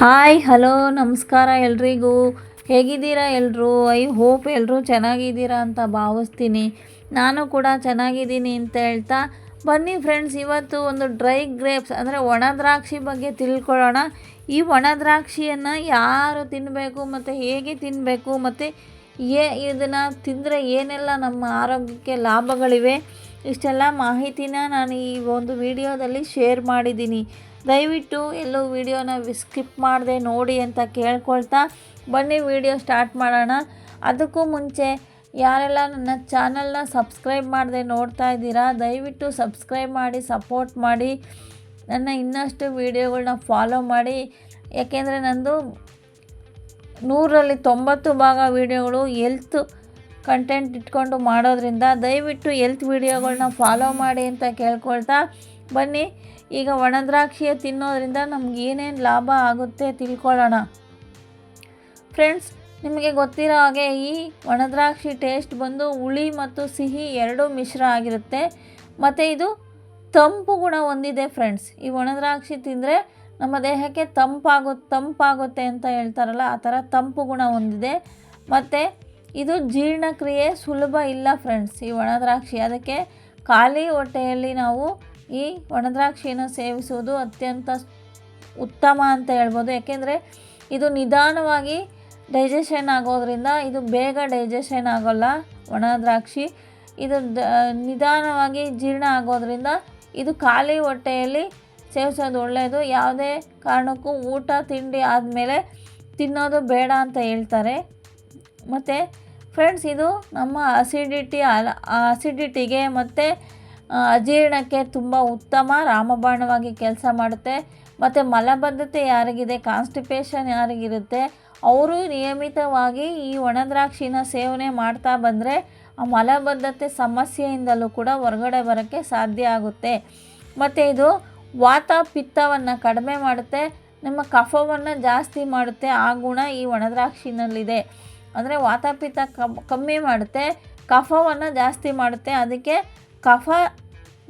Hi, hello, ನಮಸ್ಕಾರ ಎಲ್ರಿಗೂ. ಹೇಗಿದ್ದೀರಾ ಎಲ್ಲರೂ ಐ ಹೋಪ್ ಎಲ್ಲರೂ ಚೆನ್ನಾಗಿದ್ದೀರಾ ಅಂತ ಭಾವಿಸ್ತೀನಿ. ನಾನು ಕೂಡ ಚೆನ್ನಾಗಿದ್ದೀನಿ ಅಂತ ಹೇಳ್ತಾ, ಬನ್ನಿ ಫ್ರೆಂಡ್ಸ್, ಇವತ್ತು ಒಂದು ಡ್ರೈ ಗ್ರೇಪ್ಸ್, ಅಂದರೆ ಒಣ ದ್ರಾಕ್ಷಿ ಬಗ್ಗೆ ತಿಳ್ಕೊಳ್ಳೋಣ. ಈ ಒಣ ದ್ರಾಕ್ಷಿಯನ್ನು ಯಾರು ತಿನ್ನಬೇಕು ಮತ್ತು ಹೇಗೆ ತಿನ್ನಬೇಕು ಮತ್ತು ಏ ಇದನ್ನು ತಿಂದರೆ ಏನೆಲ್ಲ ನಮ್ಮ ಆರೋಗ್ಯಕ್ಕೆ ಲಾಭಗಳಿವೆ, ಇಷ್ಟೆಲ್ಲ ಮಾಹಿತಿನ ನಾನು ಈ ಒಂದು ವಿಡಿಯೋದಲ್ಲಿ ಶೇರ್ ಮಾಡಿದ್ದೀನಿ. ದಯವಿಟ್ಟು ಎಲ್ಲೂ ವಿಡಿಯೋನ ಸ್ಕಿಪ್ ಮಾಡದೆ ನೋಡಿ ಅಂತ ಕೇಳ್ಕೊಳ್ತಾ ಬನ್ನಿ ವಿಡಿಯೋ ಸ್ಟಾರ್ಟ್ ಮಾಡೋಣ. ಅದಕ್ಕೂ ಮುಂಚೆ ಯಾರೆಲ್ಲ ನನ್ನ ಚಾನಲ್ನ ಸಬ್ಸ್ಕ್ರೈಬ್ ಮಾಡದೆ ನೋಡ್ತಾ ಇದ್ದೀರಾ, ದಯವಿಟ್ಟು ಸಬ್ಸ್ಕ್ರೈಬ್ ಮಾಡಿ, ಸಪೋರ್ಟ್ ಮಾಡಿ, ನನ್ನ ಇನ್ನಷ್ಟು ವಿಡಿಯೋಗಳನ್ನ ಫಾಲೋ ಮಾಡಿ. ಯಾಕೆಂದರೆ ನಂದು ನೂರರಲ್ಲಿ ತೊಂಬತ್ತು ಭಾಗ ವೀಡಿಯೋಗಳು ಎಲ್ತ್ ಕಂಟೆಂಟ್ ಇಟ್ಕೊಂಡು ಮಾಡೋದ್ರಿಂದ ದಯವಿಟ್ಟು ಎಲ್ತ್ ವಿಡಿಯೋಗಳನ್ನ ಫಾಲೋ ಮಾಡಿ ಅಂತ ಕೇಳ್ಕೊಳ್ತಾ ಬನ್ನಿ. ಈಗ ಒಣದ್ರಾಕ್ಷಿಯ ತಿನ್ನೋದ್ರಿಂದ ನಮ್ಗೆ ಏನೇನು ಲಾಭ ಆಗುತ್ತೆ ತಿಳ್ಕೊಳ್ಳೋಣ. ಫ್ರೆಂಡ್ಸ್, ನಿಮಗೆ ಗೊತ್ತಿರೋ ಹಾಗೆ ಈ ಒಣದ್ರಾಕ್ಷಿ ಟೇಸ್ಟ್ ಬಂದು ಹುಳಿ ಮತ್ತು ಸಿಹಿ ಎರಡೂ ಮಿಶ್ರ ಆಗಿರುತ್ತೆ. ಮತ್ತು ಇದು ತಂಪು ಗುಣ ಹೊಂದಿದೆ ಫ್ರೆಂಡ್ಸ್. ಈ ಒಣದ್ರಾಕ್ಷಿ ತಿಂದರೆ ನಮ್ಮ ದೇಹಕ್ಕೆ ತಂಪಾಗು, ತಂಪಾಗುತ್ತೆ ಅಂತ ಹೇಳ್ತಾರಲ್ಲ, ಆ ಥರ ತಂಪು ಗುಣ ಹೊಂದಿದೆ. ಮತ್ತು ಇದು ಜೀರ್ಣಕ್ರಿಯೆ ಸುಲಭ ಇಲ್ಲ ಫ್ರೆಂಡ್ಸ್, ಈ ಒಣದ್ರಾಕ್ಷಿ. ಅದಕ್ಕೆ ಖಾಲಿ ಹೊಟ್ಟೆಯಲ್ಲಿ ನಾವು ಈ ಒಣದ್ರಾಕ್ಷಿಯನ್ನು ಸೇವಿಸುವುದು ಅತ್ಯಂತ ಉತ್ತಮ ಅಂತ ಹೇಳ್ಬೋದು. ಯಾಕೆಂದರೆ ಇದು ನಿಧಾನವಾಗಿ ಡೈಜೆಷನ್ ಆಗೋದ್ರಿಂದ ಇದು ಬೇಗ ಡೈಜೆಷನ್ ಆಗೋಲ್ಲ ಒಣ ದ್ರಾಕ್ಷಿ ಇದು ನಿಧಾನವಾಗಿ ಜೀರ್ಣ ಆಗೋದ್ರಿಂದ ಇದು ಖಾಲಿ ಹೊಟ್ಟೆಯಲ್ಲಿ ಸೇವಿಸೋದು ಒಳ್ಳೆಯದು ಯಾವುದೇ ಕಾರಣಕ್ಕೂ ಊಟ, ತಿಂಡಿ ಆದಮೇಲೆ ತಿನ್ನೋದು ಬೇಡ ಅಂತ ಹೇಳ್ತಾರೆ. ಮತ್ತು ಫ್ರೆಂಡ್ಸ್ ಇದು ನಮ್ಮ ಅಸಿಡಿಟಿ ಅಸಿಡಿಟಿಗೆ ಮತ್ತು ಅಜೀರ್ಣಕ್ಕೆ ತುಂಬ ಉತ್ತಮ, ರಾಮಬಾಣವಾಗಿ ಕೆಲಸ ಮಾಡುತ್ತೆ. ಮತ್ತು ಮಲಬದ್ಧತೆ ಯಾರಿಗಿದೆ ಕಾನ್ಸ್ಟಿಪೇಷನ್ ಯಾರಿಗಿರುತ್ತೆ, ಅವರು ನಿಯಮಿತವಾಗಿ ಈ ಒಣದ್ರಾಕ್ಷಿನ ಸೇವನೆ ಮಾಡ್ತಾ ಬಂದರೆ ಆ ಮಲಬದ್ಧತೆ ಸಮಸ್ಯೆಯಿಂದಲೂ ಕೂಡ ಹೊರಗಡೆ ಬರೋಕ್ಕೆ ಸಾಧ್ಯ ಆಗುತ್ತೆ. ಮತ್ತು ಇದು ವಾತ ಪಿತ್ತವನ್ನು ಕಡಿಮೆ ಮಾಡುತ್ತೆ, ನಿಮ್ಮ ಕಫವನ್ನು ಜಾಸ್ತಿ ಮಾಡುತ್ತೆ, ಆ ಗುಣ ಈ ಒಣದ್ರಾಕ್ಷಿನಲ್ಲಿದೆ. ಅಂದರೆ ವಾತಾಪಿತ್ತ ಕಮ್ಮಿ ಮಾಡುತ್ತೆ, ಕಫವನ್ನು ಜಾಸ್ತಿ ಮಾಡುತ್ತೆ, ಅದಕ್ಕೆ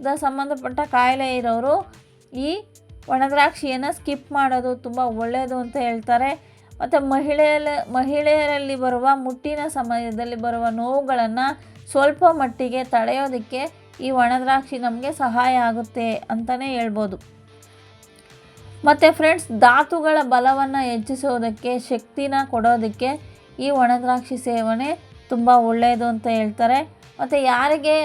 ಕಫದ ಸಂಬಂಧಪಟ್ಟ ಕಾಯಿಲೆ ಇರೋರು ಈ ಒಣದ್ರಾಕ್ಷಿಯನ್ನು ಸ್ಕಿಪ್ ಮಾಡೋದು ತುಂಬ ಒಳ್ಳೆಯದು ಅಂತ ಹೇಳ್ತಾರೆ. ಮತ್ತು ಮಹಿಳೆಯರ ಮಹಿಳೆಯರಲ್ಲಿ ಬರುವ ಮುಟ್ಟಿನ ಸಮಯದಲ್ಲಿ ಬರುವ ನೋವುಗಳನ್ನು ಸ್ವಲ್ಪ ಮಟ್ಟಿಗೆ ತಡೆಯೋದಕ್ಕೆ ಈ ಒಣದ್ರಾಕ್ಷಿ ನಮಗೆ ಸಹಾಯ ಆಗುತ್ತೆ ಅಂತಲೇ ಹೇಳ್ಬೋದು. ಮತ್ತು ಫ್ರೆಂಡ್ಸ್, ಧಾತುಗಳ ಬಲವನ್ನು ಹೆಚ್ಚಿಸೋದಕ್ಕೆ, ಶಕ್ತಿನ ಕೊಡೋದಕ್ಕೆ ಈ ಒಣದ್ರಾಕ್ಷಿ ಸೇವನೆ ತುಂಬ ಒಳ್ಳೆಯದು ಅಂತ ಹೇಳ್ತಾರೆ. ಮತ್ತು ಯಾರಿಗೆ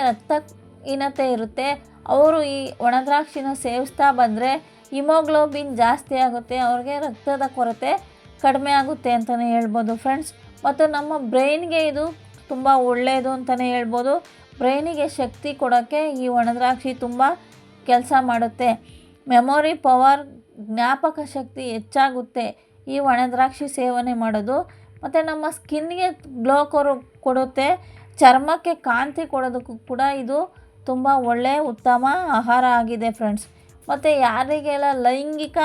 ರಕ್ತಹೀನತೆ ಇರುತ್ತೆ. ಅವರು ಈ ಒಣದ್ರಾಕ್ಷಿನ ಸೇವಿಸ್ತಾ ಬಂದರೆ ಹಿಮೋಗ್ಲೋಬಿನ್ ಜಾಸ್ತಿ ಆಗುತ್ತೆ, ಅವ್ರಿಗೆ ರಕ್ತದ ಕೊರತೆ ಕಡಿಮೆ ಆಗುತ್ತೆ ಅಂತಲೇ ಹೇಳ್ಬೋದು ಫ್ರೆಂಡ್ಸ್. ಮತ್ತು ನಮ್ಮ ಬ್ರೈನ್ಗೆ ಇದು ತುಂಬ ಒಳ್ಳೆಯದು ಅಂತಲೇ ಹೇಳ್ಬೋದು. ಬ್ರೈನಿಗೆ ಶಕ್ತಿ ಕೊಡೋಕ್ಕೆ ಈ ಒಣದ್ರಾಕ್ಷಿ ತುಂಬ ಕೆಲಸ ಮಾಡುತ್ತೆ. ಮೆಮೊರಿ ಪವರ್, ಜ್ಞಾಪಕ ಶಕ್ತಿ ಹೆಚ್ಚಾಗುತ್ತೆ ಈ ಒಣದ್ರಾಕ್ಷಿ ಸೇವನೆ ಮಾಡೋದು. ಮತ್ತು ನಮ್ಮ ಸ್ಕಿನ್ಗೆ ಗ್ಲೋ ಕೊರು, ಕೊಡುತ್ತೆ. ಚರ್ಮಕ್ಕೆ ಕಾಂತಿ ಕೊಡೋದಕ್ಕೂ ಕೂಡ ಇದು ತುಂಬ ಒಳ್ಳೆಯ ಉತ್ತಮ ಆಹಾರ ಆಗಿದೆ ಫ್ರೆಂಡ್ಸ್ ಮತ್ತು ಯಾರಿಗೆಲ್ಲ ಲೈಂಗಿಕ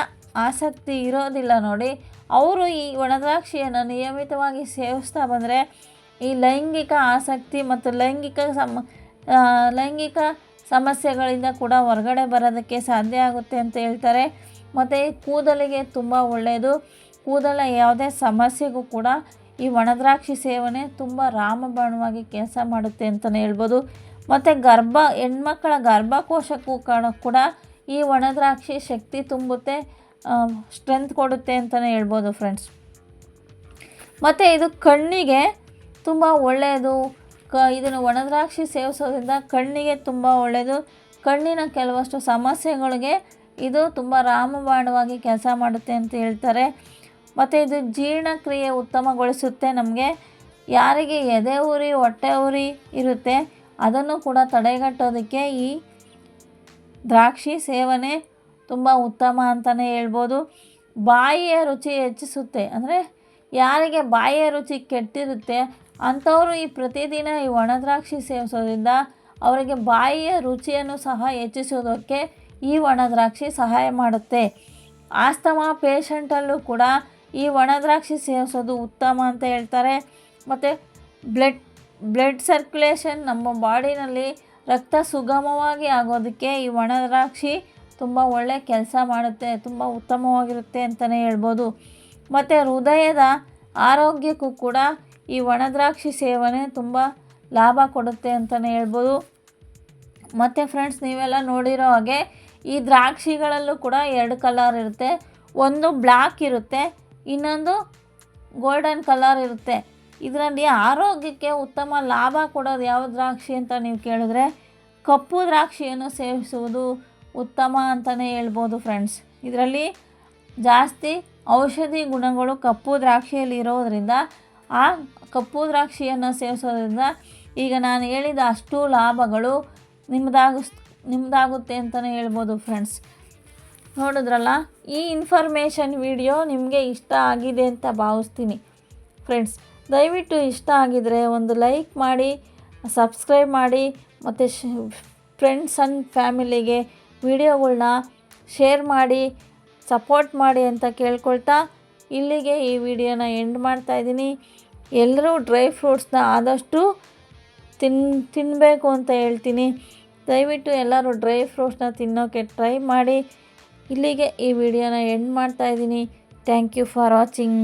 ಆಸಕ್ತಿ ಇರೋದಿಲ್ಲ ನೋಡಿ, ಅವರು ಈ ಒಣದ್ರಾಕ್ಷಿಯನ್ನು ನಿಯಮಿತವಾಗಿ ಸೇವಿಸ್ತಾ ಬಂದರೆ ಈ ಲೈಂಗಿಕ ಆಸಕ್ತಿ ಮತ್ತು ಲೈಂಗಿಕ ಸಮ ಲೈಂಗಿಕ ಸಮಸ್ಯೆಗಳಿಂದ ಕೂಡ ಹೊರಗಡೆ ಬರೋದಕ್ಕೆ ಸಾಧ್ಯ ಆಗುತ್ತೆ ಅಂತ ಹೇಳ್ತಾರೆ. ಮತ್ತು ಕೂದಲಿಗೆ ತುಂಬ ಒಳ್ಳೆಯದು ಕೂದಲ ಯಾವುದೇ ಸಮಸ್ಯೆಗೂ ಕೂಡ ಈ ಒಣದ್ರಾಕ್ಷಿ ಸೇವನೆ ತುಂಬ ರಾಮಬಾಣವಾಗಿ ಕೆಲಸ ಮಾಡುತ್ತೆ ಅಂತಲೇ ಹೇಳ್ಬೋದು. ಮತ್ತು ಗರ್ಭ, ಹೆಣ್ಮಕ್ಳ ಗರ್ಭಕೋಶಕ್ಕೂ ಕೂಡ ಈ ಒಣದ್ರಾಕ್ಷಿ ಶಕ್ತಿ ತುಂಬುತ್ತೆ ಸ್ಟ್ರೆಂತ್ ಕೊಡುತ್ತೆ ಅಂತಲೇ ಹೇಳ್ಬೋದು ಫ್ರೆಂಡ್ಸ್ ಮತ್ತು ಇದು ಕಣ್ಣಿಗೆ ತುಂಬ ಒಳ್ಳೆಯದು. ಕ, ಇದನ್ನು ಒಣದ್ರಾಕ್ಷಿ ಸೇವಿಸೋದ್ರಿಂದ ಕಣ್ಣಿಗೆ ತುಂಬ ಒಳ್ಳೆಯದು. ಕಣ್ಣಿನ ಕೆಲವಷ್ಟು ಸಮಸ್ಯೆಗಳಿಗೆ ಇದು ತುಂಬ ರಾಮಬಾಣವಾಗಿ ಕೆಲಸ ಮಾಡುತ್ತೆ ಅಂತ ಹೇಳ್ತಾರೆ. ಮತ್ತು ಇದು ಜೀರ್ಣಕ್ರಿಯೆ ಉತ್ತಮಗೊಳಿಸುತ್ತೆ ನಮಗೆ. ಯಾರಿಗೆ ಎದೆ ಉರಿ, ಹೊಟ್ಟೆ ಉರಿ ಇರುತ್ತೆ ಅದನ್ನು ಕೂಡ ತಡೆಗಟ್ಟೋದಕ್ಕೆ ಈ ದ್ರಾಕ್ಷಿ ಸೇವನೆ ತುಂಬ ಉತ್ತಮ ಅಂತಲೇ ಹೇಳ್ಬೋದು. ಬಾಯಿಯ ರುಚಿ ಹೆಚ್ಚಿಸುತ್ತೆ. ಅಂದರೆ ಯಾರಿಗೆ ಬಾಯಿಯ ರುಚಿ ಕೆಟ್ಟಿರುತ್ತೆ, ಅಂಥವರು ಈ ಪ್ರತಿದಿನ ಈ ಒಣದ್ರಾಕ್ಷಿ ಸೇವಿಸೋದ್ರಿಂದ ಅವರಿಗೆ ಬಾಯಿಯ ರುಚಿಯನ್ನು ಸಹ ಹೆಚ್ಚಿಸೋದಕ್ಕೆ ಈ ಒಣದ್ರಾಕ್ಷಿ ಸಹಾಯ ಮಾಡುತ್ತೆ. ಆಸ್ತಮಾ ಪೇಷಂಟಲ್ಲೂ ಕೂಡ ಈ ಒಣದ್ರಾಕ್ಷಿ ಸೇವಿಸೋದು ಉತ್ತಮ ಅಂತ ಹೇಳ್ತಾರೆ. ಮತ್ತು ಬ್ಲಡ್ ಬ್ಲಡ್ ಸರ್ಕ್ಯುಲೇಷನ್ ನಮ್ಮ ಬಾಡಿನಲ್ಲಿ ರಕ್ತ ಸುಗಮವಾಗಿ ಆಗೋದಕ್ಕೆ ಈ ಒಣದ್ರಾಕ್ಷಿ ತುಂಬ ಒಳ್ಳೆ ಕೆಲಸ ಮಾಡುತ್ತೆ, ತುಂಬ ಉತ್ತಮವಾಗಿರುತ್ತೆ ಅಂತಲೇ ಹೇಳ್ಬೋದು. ಮತ್ತು ಹೃದಯದ ಆರೋಗ್ಯಕ್ಕೂ ಕೂಡ ಈ ಒಣದ್ರಾಕ್ಷಿ ಸೇವನೆ ತುಂಬ ಲಾಭ ಕೊಡುತ್ತೆ ಅಂತಲೇ ಹೇಳ್ಬೋದು. ಮತ್ತು ಫ್ರೆಂಡ್ಸ್ ನೀವೆಲ್ಲ ನೋಡಿರೋ ಹಾಗೆ ಈ ದ್ರಾಕ್ಷಿಗಳಲ್ಲೂ ಕೂಡ ಎರಡು ಕಲರ್ ಇರುತ್ತೆ. ಒಂದು ಬ್ಲ್ಯಾಕ್ ಇರುತ್ತೆ, ಇನ್ನೊಂದು ಗೋಲ್ಡನ್ ಕಲರ್ ಇರುತ್ತೆ. ಇದರಲ್ಲಿ ಆರೋಗ್ಯಕ್ಕೆ ಉತ್ತಮ ಲಾಭ ಕೊಡೋದು ಯಾವ ದ್ರಾಕ್ಷಿ ಅಂತ ನೀವು ಕೇಳಿದ್ರೆ ಕಪ್ಪು ದ್ರಾಕ್ಷಿಯನ್ನು ಸೇವಿಸುವುದು ಉತ್ತಮ ಅಂತಲೇ ಹೇಳ್ಬೋದು ಫ್ರೆಂಡ್ಸ್ ಇದರಲ್ಲಿ ಜಾಸ್ತಿ ಔಷಧಿ ಗುಣಗಳು ಕಪ್ಪು ದ್ರಾಕ್ಷಿಯಲ್ಲಿ ಇರೋದರಿಂದ ಆ ಕಪ್ಪು ದ್ರಾಕ್ಷಿಯನ್ನು ಸೇವಿಸೋದ್ರಿಂದ ಈಗ ನಾನು ಹೇಳಿದ ಅಷ್ಟು ಲಾಭಗಳು ನಿಮ್ಮದಾಗಿಸ್ ನಿಮ್ಮದಾಗುತ್ತೆ ಅಂತಲೇ ಹೇಳ್ಬೋದು ಫ್ರೆಂಡ್ಸ್ ನೋಡಿದ್ರಲ್ಲ, ಈ ಇನ್ಫಾರ್ಮೇಷನ್ ವಿಡಿಯೋ ನಿಮಗೆ ಇಷ್ಟ ಆಗಿದೆ ಅಂತ ಭಾವಿಸ್ತೀನಿ ಫ್ರೆಂಡ್ಸ್ ದಯವಿಟ್ಟು ಇಷ್ಟ ಆಗಿದರೆ ಒಂದು ಲೈಕ್ ಮಾಡಿ, ಸಬ್ಸ್ಕ್ರೈಬ್ ಮಾಡಿ, ಮತ್ತು ಶ್, ಫ್ರೆಂಡ್ಸ್ ಆ್ಯಂಡ್ ಫ್ಯಾಮಿಲಿಗೆ ವಿಡಿಯೋಗಳ್ನ ಶೇರ್ ಮಾಡಿ, ಸಪೋರ್ಟ್ ಮಾಡಿ ಅಂತ ಕೇಳ್ಕೊಳ್ತಾ ಇಲ್ಲಿಗೆ ಈ ವಿಡಿಯೋನ ಎಂಡ್ ಮಾಡ್ತಾಯಿದ್ದೀನಿ ಎಲ್ಲರೂ ಡ್ರೈ ಫ್ರೂಟ್ಸ್ನ ಆದಷ್ಟು ತಿನ್ ತಿನ್ನಬೇಕು ಅಂತ ಹೇಳ್ತೀನಿ. ದಯವಿಟ್ಟು ಎಲ್ಲರೂ ಡ್ರೈ ಫ್ರೂಟ್ಸ್ನ ತಿನ್ನೋಕ್ಕೆ ಟ್ರೈ ಮಾಡಿ. ಇಲ್ಲಿಗೆ ಈ ವಿಡಿಯೋನ ಎಂಡ್ ಮಾಡ್ತಾಯಿದ್ದೀನಿ ಥ್ಯಾಂಕ್ ಯು ಫಾರ್ ವಾಚಿಂಗ್.